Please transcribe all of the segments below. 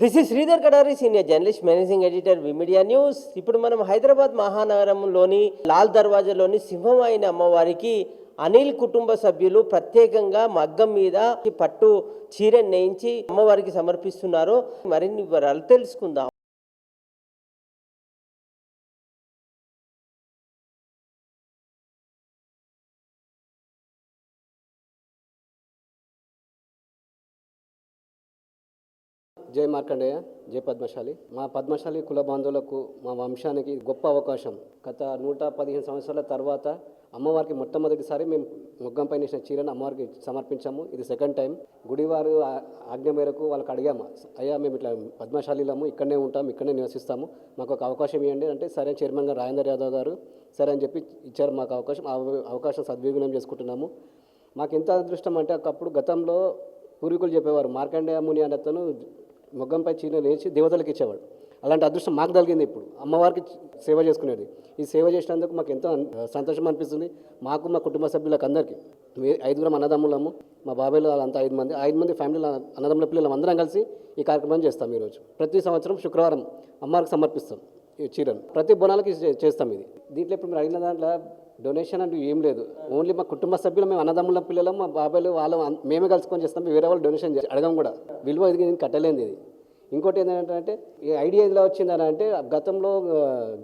This is Sridhar Kadari senior journalist managing editor V media news ఇప్పుడు మనం హైదరాబాద్ మహానగరంలోని లాల్ దర్వాజాలోని సింహం అయిన అమ్మవారికి అనిల్ కుటుంబ సభ్యులు ప్రత్యేకంగా మగ్గం మీద పట్టు చీర నేయించి అమ్మవారికి సమర్పిస్తున్నారు. మరిన్ని వివరాలు తెలుసుకుందాం. జై మార్కండేయ జై పద్మశాలి. మా పద్మశాలి కుల బాంధవులకు మా వంశానికి గొప్ప అవకాశం. గత నూట పదిహేను సంవత్సరాల తర్వాత అమ్మవారికి మొట్టమొదటిసారి మేము మొగ్గంపై నేసిన చీరను అమ్మవారికి సమర్పించాము. ఇది సెకండ్ టైం గుడివారు ఆజ్ఞ మేరకు వాళ్ళకి అడిగాము అయ్యా మేము ఇట్లా పద్మశాలిలము ఇక్కడనే ఉంటాం ఇక్కడనే నివసిస్తాము మాకు ఒక అవకాశం ఇవ్వండి అంటే సరే చైర్మన్ గారు రాజేందర్ యాదవ్ గారు సరే అని చెప్పి ఇచ్చారు. మాకు అవకాశం అవకాశం సద్వినియోగం చేసుకుంటున్నాము. మాకు ఎంత అదృష్టం అంటే ఒకప్పుడు గతంలో పూర్వీకులు చెప్పేవారు మార్కండేయ ముని అనే అతను మొగ్గంపై చీర లేచి దేవతలకు ఇచ్చేవాడు. అలాంటి అదృష్టం మాకు కలిగింది ఇప్పుడు. అమ్మవారికి సేవ చేసుకునేది. ఈ సేవ చేసినందుకు మాకు ఎంతో సంతోషం అనిపిస్తుంది. మాకు మా కుటుంబ సభ్యులకు అందరికీ. ఐదుగురం అన్నదమ్ములము మా బాబాయ్లు వాళ్ళంతా ఐదు మంది ఐదు మంది ఫ్యామిలీల అన్నదమ్ముల పిల్లలు అందరం కలిసి ఈ కార్యక్రమం చేస్తాం ఈరోజు. ప్రతి సంవత్సరం శుక్రవారం అమ్మవారికి సమర్పిస్తాం ఈ చీరను. ప్రతి బోనాలకి చే- చేస్తాం ఇది. దీంట్లో ఇప్పుడు మీరు అడిగిన దాంట్లో డొనేషన్ అంటూ ఏం లేదు. ఓన్లీ మా కుటుంబ సభ్యులు మేము అన్నదమ్ముల పిల్లలు మా బాబాయ్లు వాళ్ళు మేమే కలుసుకొని చేస్తాం వేరే వాళ్ళు డొనేషన్ అడగం కూడా. విలువ ఇది నేను కట్టలేనిది ఇది. ఇంకోటి ఏంటంటే ఈ ఐడియా ఎలా వచ్చిందని అంటే గతంలో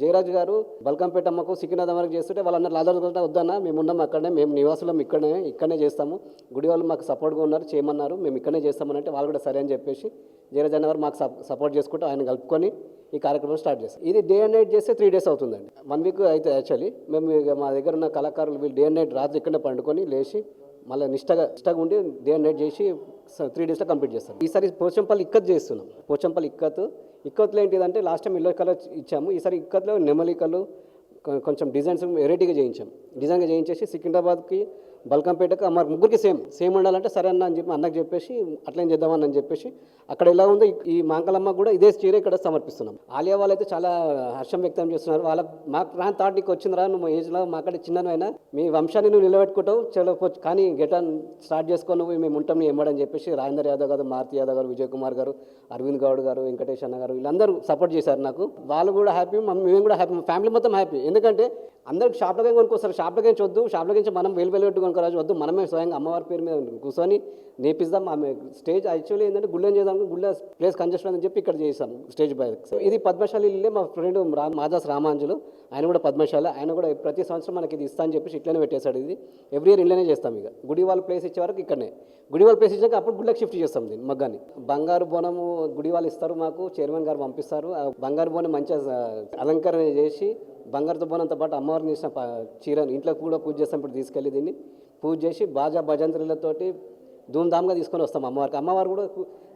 జయరాజు గారు బల్కంపేట అమ్మకు సికింద్రాబాద్ వరకు చేస్తుంటే వాళ్ళన్న లాదాలు వద్దన్న మేము ఉన్నాం అక్కడనే మేము నివాసులం ఇక్కడనే ఇక్కడనే చేస్తాము. గుడి వాళ్ళు మాకు సపోర్ట్గా ఉన్నారు చేయమన్నారు మేము ఇక్కడనే చేస్తామని అంటే వాళ్ళు కూడా సరే అని చెప్పేసి జయరాజ్ అన్నవారు మాకు సప్- సపోర్ట్ చేసుకుంటూ ఆయన కలుపుకొని ఈ కార్యక్రమం స్టార్ట్ చేస్తాం ఇది డే అండ్ నైట్ చేస్తే త్రీ డేస్ అవుతుందండి. వన్ వీక్ అయితే యాక్చువల్లీ మేము మా దగ్గర ఉన్న కళాకారులు వీళ్ళు డే అండ్ నైట్ రాత్రి ఇక్కడనే పండుకొని లేచి మళ్ళీ నిష్టగా నిష్టగా ఉండి డే అండ్ నైట్ చేసి త్రీ డేస్లో కంప్లీట్ చేస్తాం ఈసారి పోచంపల్లి ఇక్కత్ చేస్తున్నాం. పోచంపల్లి ఇక్కత్. ఇక్కత్లో ఏంటిదంటే లాస్ట్ టైం ఇల్లు కలర్ ఇచ్చాము. ఈసారి ఇక్కత్లో నెమలికలు కొంచెం డిజైన్స్ వెరైటీగా చేయించాం. డిజైన్గా చేయించేసి సికింద్రాబాద్కి బల్కంపేటకు అమ్మ ముగ్గురికి సేమ్ సేమ్ ఉండాలంటే సరే అన్న అని చెప్పి అన్నకు చెప్పేసి అట్లేం చేద్దామని అని చెప్పేసి అక్కడ ఎలా ఉందో ఈ- మాంకలమ్మ కూడా ఇదే చీర ఇక్కడ సమర్పిస్తున్నాం. ఆలియా వాళ్ళైతే అయితే చాలా హర్షం వ్యక్తం చేస్తున్నారు. వాళ్ళ మా ప్రాంత థాట్ నీకు వచ్చిందిరా నువ్వు ఏజ్లో మాకంటే చిన్ననైనా మీ వంశాన్ని నువ్వు నిలబెట్టుకుంటావు చలో కానీ గెటాన్ స్టార్ట్ చేసుకొని నువ్వు మేము ఉంటాం నీ ఎమ్మడని చెప్పేసి రాజేంద్ర యాదవ్ గారు మారుతి యాదవ్ గారు విజయ్ కుమార్ గారు అరవింద్ గౌడ్ గారు వెంకటేష్ అన్న గారు వీళ్ళందరూ సపోర్ట్ చేశారు నాకు. వాళ్ళు కూడా హ్యాపీ మేము కూడా హ్యాపీ ఫ్యామిలీ మొత్తం హ్యాపీ ఎందుకంటే అందరికి షాప్లకే కొనుక్కొస్తారు షాప్లకే వద్దు షాప్లకి నుంచి మనం వేలు కనకరాజు వద్దు మనమే స్వయంగా అమ్మవారి పేరు మీద కూర్చొని నేపిస్తాం. ఆమె స్టేజ్ యాక్చువల్లీ ఏంటంటే గుళ్ళని చేద్దాం గుళ్ళ ప్లేస్ కంజెషన్ అని చెప్పి ఇక్కడ చేసాం స్టేజ్ బై ఇది పద్మశాలి ఇల్లే మా ఫ్రెండ్ రా మాదాస్ రామాంజులు ఆయన కూడా పద్మశాలి ఆయన కూడా ప్రతి సంవత్సరం మనకి ఇది ఇస్తా అని చెప్పేసి ఇట్లనే పెట్టేశాడు ఇది. ఎవ్రీ ఇయర్ ఇళ్ళనే చేస్తాం ఇక. గుడి వాళ్ళ ప్లేస్ ఇచ్చే వరకు ఇక్కడనే. గుడి వాళ్ళ ప్లేస్ ఇచ్చాక అప్పుడు గుళ్ళకి షిఫ్ట్ చేస్తాం దీన్ని మగ్గాన్ని. బంగారు బోనము గుడి వాళ్ళు ఇస్తారు మాకు చైర్మన్ గారు పంపిస్తారు. ఆ బంగారు బోనం మంచిగా అలంకరణ చేసి బంగారు బోనంతో పాటు అమ్మవారిని ఇచ్చిన చీరను ఇంట్లో కూడా పూజ చేసినప్పుడు తీసుకెళ్ళి దీన్ని. పూజ చేసి బాజా భజంత్రులతోటి ధూమ్ధామ్గా తీసుకొని వస్తాం అమ్మవారికి. అమ్మవారు కూడా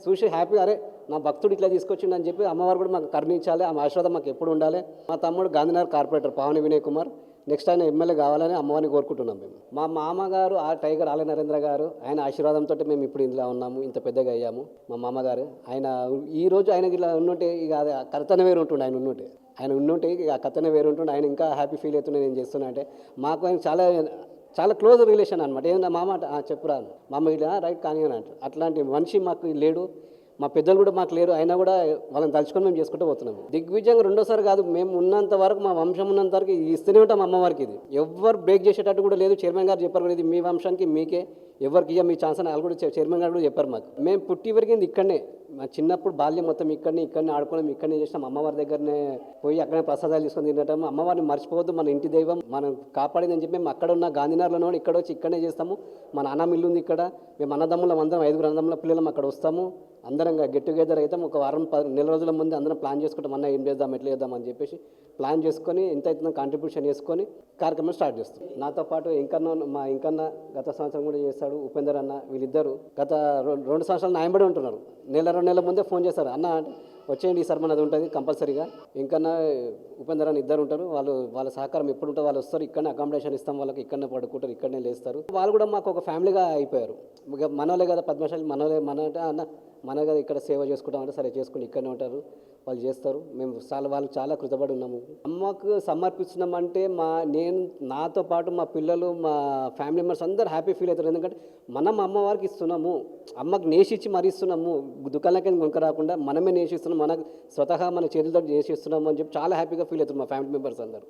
చూసి హ్యాపీ అరే నా భక్తుడు ఇట్లా తీసుకొచ్చిండు అని చెప్పి అమ్మవారు కూడా మాకు కరుణించాలి. ఆమె ఆశీర్వాదం మాకు ఎప్పుడు ఉండాలి. మా తమ్ముడు గాంధీనగర్ కార్పొరేటర్ పావని వినయ్ కుమార్. నెక్స్ట్ ఆయన ఎమ్మెల్యే కావాలని అమ్మవారిని కోరుకుంటున్నాం మేము. మా మామగారు ఆ టైగర్ ఆల నరేంద్ర గారు ఆయన ఆశీర్వాదంతో మేము ఇప్పుడు ఇందులో ఉన్నాము ఇంత పెద్దగా అయ్యాము. మా మామగారు ఆయన ఈ రోజు ఆయనకి ఇలా ఉన్నట్టే ఇక అది కర్తన వేరు ఉంటుండే ఆయన ఉన్నట్టే ఆయన ఉన్నట్టే ఇక కథనే వేరు ఉంటుండే ఆయన ఇంకా హ్యాపీ ఫీల్ అవుతుండే నేను చేస్తున్నా అంటే మాకు ఆయన చాలా చాలా క్లోజ్ రిలేషన్ అనమాట ఏంటంటే మామ చెప్పురా మామ ఇలా రైట్ కానీ అని అంటారు. అట్లాంటి మనిషి మాకు లేడు. మా పెద్దలు కూడా మాకు లేరు. అయినా కూడా వాళ్ళని తలుచుకొని మేము చేసుకుంటూ పోతున్నాం దిగ్విజయంగా రెండోసారి కాదు మేము ఉన్నంత వరకు మా వంశం ఉన్నంత వరకు ఇస్తూనే ఉంటాం అమ్మవారికి ఇది. ఎవరు బ్రేక్ చేసేటట్టు కూడా లేదు. చైర్మన్ గారు చెప్పారు కూడా ఇది మీ వంశానికి మీకే. ఎవరికి ఇయ్య మీ ఛాన్స్ అని వాళ్ళు కూడా చైర్మన్ గారు కూడా చెప్పారు మాకు. మేము పుట్టి పెరిగింది ఇక్కడనే. మా చిన్నప్పుడు బాల్యం మొత్తం ఇక్కడనే ఇక్కడనే ఆడుకోవడం ఇక్కడనే చేసినాం. అమ్మవారి దగ్గరనే పోయి అక్కడనే ప్రసాదాలు తీసుకొని తినటం. అమ్మవారిని మర్చిపోవద్దు మన ఇంటి దైవం మనం కాపాడిందని చెప్పి మేము అక్కడ ఉన్న గాంధీనగర్లో ఇక్కడ వచ్చి ఇక్కడనే చేస్తాము. మా నాన్న ఇల్లు ఉంది ఇక్కడ. మేము అన్నదమ్ములం అందరం ఐదుగురు అన్నదమ్ముల పిల్లలం అక్కడ వస్తాము. అందరం గెట్ టుగెదర్ అవుతాం. ఒక వారం పది నెల రోజుల ముందు అందరం ప్లాన్ చేసుకుంటాం. అన్న ఏం చేద్దాం ఎట్లా చేద్దాం అని చెప్పేసి ప్లాన్ చేసుకొని ఎంత అవుతుందో కాంట్రిబ్యూషన్ చేసుకొని కార్యక్రమం స్టార్ట్ చేస్తాం. నాతో పాటు ఇంకన్న మా ఇంకన్న గత సంవత్సరం కూడా చేస్తాడు ఉపేందర్ అన్న వీళ్ళిద్దరు. గత రెండు సంవత్సరాలు నాయంబడి ఉంటున్నారు. నెల రెండు నెలల ముందే ఫోన్ చేశారు. అన్న అంటే వచ్చేయండి ఈసారి మనది ఉంటుంది కంపల్సరీగా. ఇంకా ఉపేందర్ అని ఇద్దరు ఉంటారు వాళ్ళు వాళ్ళ సహకారం ఎప్పుడు ఉంటే వాళ్ళు వస్తారు ఇక్కడనే అకామిడేషన్ ఇస్తాం వాళ్ళకి ఇక్కడనే పడుకుంటారు ఇక్కడనే లేస్తారు. వాళ్ళు కూడా మాకు ఒక ఫ్యామిలీగా అయిపోయారు. ఇక మనోలే కదా పద్మశాలి మనోలే మన అన్న మన కదా ఇక్కడ సేవ చేసుకుంటాం అంటే సరే చేసుకుని ఇక్కడనే ఉంటారు వాళ్ళు చేస్తారు. మేము చాలా వాళ్ళు చాలా కృతపడి ఉన్నాము. అమ్మకు సమర్పిస్తున్నామంటే మా నేను నాతో పాటు మా పిల్లలు మా ఫ్యామిలీ మెంబర్స్ అందరూ హ్యాపీ ఫీల్ అవుతారు. ఎందుకంటే మనం అమ్మవారికి ఇస్తున్నాము. అమ్మకి నేసిచ్చి మరీ ఇస్తున్నాము. దుకాణాలకి కొనుక రాకుండా మనమే నేసిస్తున్నాం మనకు స్వతహా మన చేతులతో నేసిస్తున్నాము అని చెప్పి చాలా హ్యాపీగా ఫీల్ అవుతారు మా ఫ్యామిలీ మెంబర్స్ అందరూ.